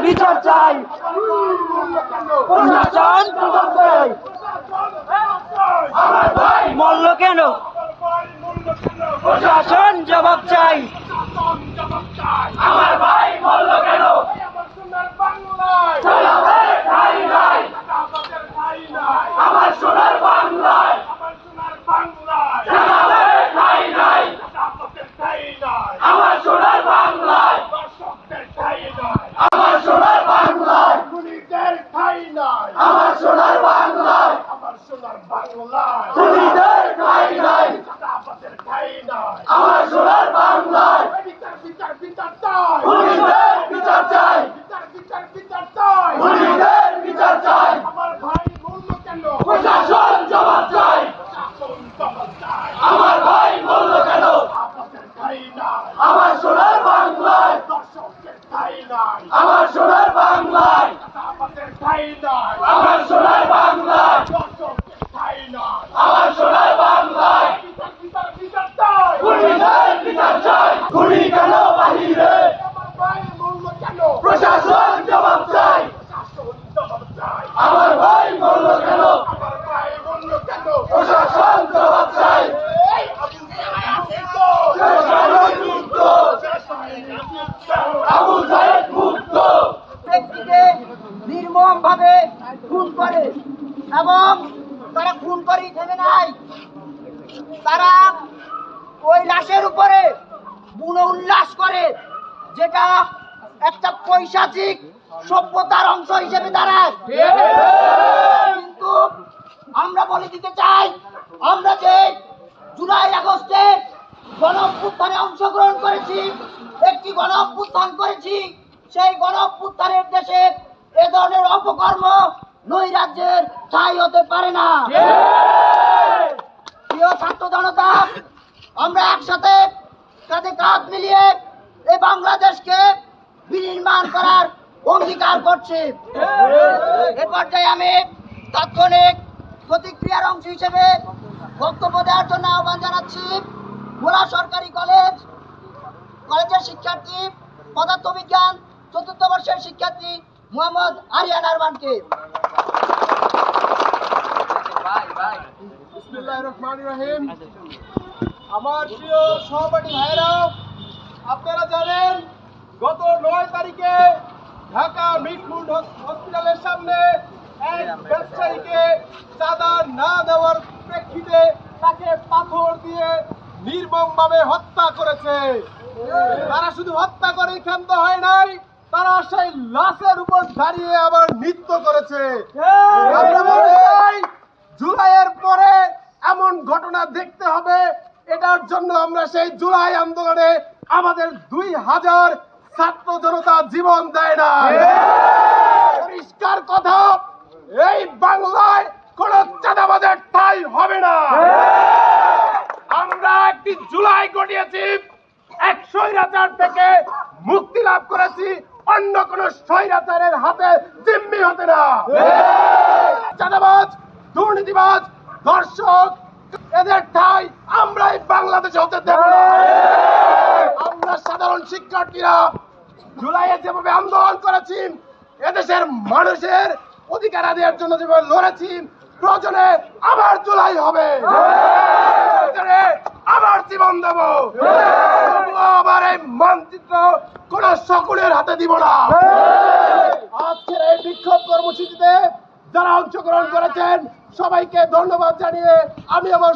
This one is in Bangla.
বিচার চাই। প্রশাসন মল্ল কেন? প্রশাসন জবাব চাই আমার ভাই মল্ল কেন আমার সোনার বাংলায় আমার সোনার বাংলায় আমার সোনার বাংলায় আমার সোনার বাংলায় খুনিদের ঠাই নাই আমার সোনার বাংলায় খুনিদের বিচার চাই খুনিদের বিচার চাই। আমার ভাই বলল কেন? প্রশাসন জবাব চাই। চাই। আমার ভাই বলল কেন? আমার সোনার বাংলায়। আমার সোনার বাংলায়। আমার সোনার বাংলায়। আমার সোনার বাংলায় বিচার বিচার বিচার চাই খুনিদের বিচার চাই খুনি কেন বাহিরে আমার ভাই বলল কেন প্রশাসন জবাব চাই শাসন জবাব চাই আমার ভাই বলল কেন? আমার ভাই বলল কেন? প্রশাসন জবাব চাই। সাহেব মুক্ত। ব্যক্তিকে নির্মম ভাবে খুন করে এবং তারা খুন করেই থেমে নাই। তারা ওই লাশের উপরে বুনো উল্লাস করে যেটা একটা পৈশাচিক সভ্যতার অংশ হিসেবে দাঁড়ায়। কিন্তু আমরা বলে দিতে চাই, আমরা যে জুলাই আগস্টে গণ অভ্যুত্থানে অংশগ্রহণ করেছি, একটি গণ অভ্যুত্থান করেছি, সেই গণ অভ্যুত্থানের দেশে এ ধরনের অপকর্ম নৈরাজ্যের ঠাঁই হতে পারে না। প্রিয় ছাত্র জনতা, আমরা একসাথে কাঁধে কাঁধ মিলিয়ে এই বাংলাদেশকে বিনির্মাণ করার অঙ্গীকার করছি। এ পর্যায়ে আমি তাৎক্ষণিক প্রতিক্রিয়ার অংশ হিসেবে বক্তব্য দেওয়ার জন্য আহ্বান জানাচ্ছি। ভোলা সরকারি কলেজ, কলেজের শিক্ষার্থী, পদার্থবিজ্ঞান, চতুর্থ বর্ষের শিক্ষার্থী মোহাম্মদ আরিয়ান আরমানকে আমার প্রিয় সহপাঠী ভাইরা আপনারা জানেন ঢাকা হসপিটালের সামনে এক ব্যবসায়ীকে চাঁদা না দেওয়ার প্রেক্ষিতে তাকে পাথর দিয়ে নির্মমভাবে হত্যা করেছে। তারা শুধু হত্যা করে ক্ষান্ত হয় নাই, তারা সেই লাশের উপর দাঁড়িয়ে আবার নৃত্য করেছে। জুলাইয়ের পরে এমন ঘটনা দেখতে হবে, এটার জন্য আমরা সেই জুলাই আন্দোলনে আমাদের দুই হাজার ছাত্র জনতা জীবন দেয় না পরিষ্কার কথা এই বাংলায় কোন চাঁদাবাজের ঠাই হবে না। আমরা একটি জুলাই ঘটিয়েছি এক স্বৈরাচার থেকে মুক্তি লাভ করেছি, অন্য কোন স্বৈরাচারের হাতে জিম্মি হতে না। চাঁদাবাজ, দুর্নীতিবাজ দর্শক এদের ঠাই আমরাই বাংলাদেশে হতে দেব আমরা সাধারণ শিক্ষার্থীরা জুলাইয়ে যেভাবে আন্দোলন করেছি এদেশের মানুষের অধিকার আদায়ের জন্য যেভাবে লড়েছি প্রয়োজনে আবার জুলাই হবে। আবার জীবন দেব। আবার এই মানচিত্র কোন সকলের হাতে দিব না। আজকের এই বিক্ষোভ কর্মসূচিতে যারা অংশগ্রহণ করেছেন, সবাইকে ধন্যবাদ জানিয়ে আমি আমার